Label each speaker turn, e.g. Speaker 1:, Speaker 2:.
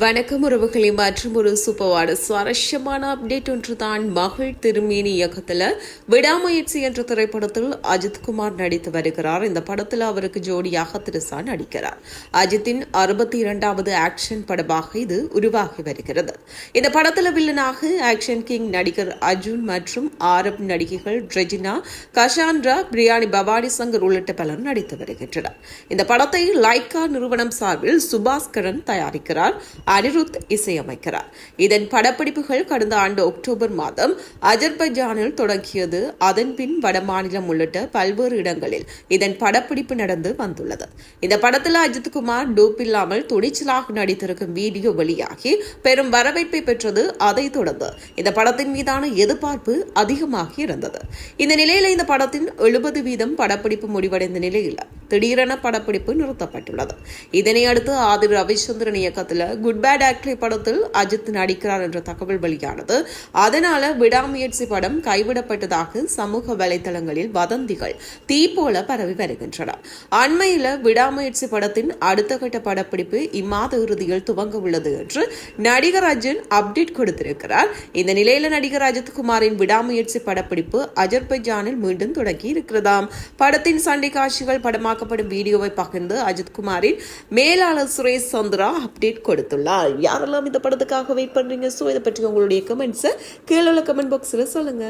Speaker 1: வணக்கம் உறவுகளை மற்றும் ஒரு சூப்பர்வாட சுவாரஸ்யமான அப்டேட் ஒன்று தான் மகள் திருமேனி இயக்கத்தில் விடாமுயற்சி என்ற திரைப்படத்தில் அஜித் குமார் நடித்து வருகிறார். இந்த படத்தில் அவருக்கு ஜோடியாக திருசா நடிக்கிறார். அஜித்தின் அறுபத்தி இரண்டாவது ஆக்ஷன் படமாக இது உருவாகி வருகிறது. இந்த படத்தில் வில்லனாக ஆக்ஷன் கிங் நடிகர் அர்ஜுன் மற்றும் ஆரப் நடிகைகள் ரெஜினா கஷான்ரா பிரியாணி பவானி சங்கர் உள்ளிட்ட பலர் நடித்து வருகின்றனர். இந்த படத்தை லைக்கா நிறுவனம் சார்பில் சுபாஸ்கரன் தயாரிக்கிறார். அனிருத் இசையமைக்கிறார். இதன் படப்பிடிப்புகள் கடந்த ஆண்டு அக்டோபர் மாதம் அஜர்பைஜானில் தொடங்கியது. அதன் பின் வடமாநிலம் உள்ளிட்ட பல்வேறு இடங்களில் இதன் படப்பிடிப்பு நடந்து வந்துள்ளது. இந்த படத்தில் அஜித் குமார் டூப் இல்லாமல் துணிச்சலாக நடித்திருக்கும் வீடியோ வெளியாகி பெரும் வரவேற்பை பெற்றது அதைத் தொடர்ந்து இந்த படத்தின் மீதான எதிர்பார்ப்பு அதிகமாகி இருந்தது. இந்த நிலையில் இந்த படத்தின் எழுபது வீதம் படப்பிடிப்பு முடிவடைந்த நிலையில் திடீரென படப்பிடிப்பு நிறுத்தப்பட்டுள்ளது. இதனை அடுத்து ஆதிர் ரவிச்சந்திரன் இயக்கத்தில் குட் பேட் ஆக்ட்லி படத்தில் அஜித் நடிக்கிறார் என்ற தகவல் வெளியானது. அதனால விடாமுயற்சி படம் கைவிடப்பட்டதாக சமூக வலைதளங்களில் வதந்திகள் தீ போல பரவி வருகின்றன. அண்மையில் விடாமுயற்சி படத்தின் அடுத்த கட்ட படப்பிடிப்பு இம்மாத இறுதியில் துவங்க உள்ளது என்று நடிகர் அர்ஜுன் அப்டேட் கொடுத்திருக்கிறார். இந்த நிலையில நடிகர் அஜித் குமாரின் விடாமுயற்சி படப்பிடிப்பு அஜர்பைஜானில் மீண்டும் தொடங்கி இருக்கிறதாம். படத்தின் சண்டை காட்சிகள் படமாக்கப்படும் வீடியோவை பகிர்ந்து அஜித் குமாரின் மேலாளர் சுரேஷ் சந்திரா அப்டேட் கொடுத்துள்ளார். யாரெல்லாம் இந்த படத்துக்காக வெயிட் பண்றீங்க? ஸோ இதை பற்றி உங்களுடைய கமெண்ட்ஸை கீழே உள்ள கமெண்ட் பாக்ஸில் சொல்லுங்க.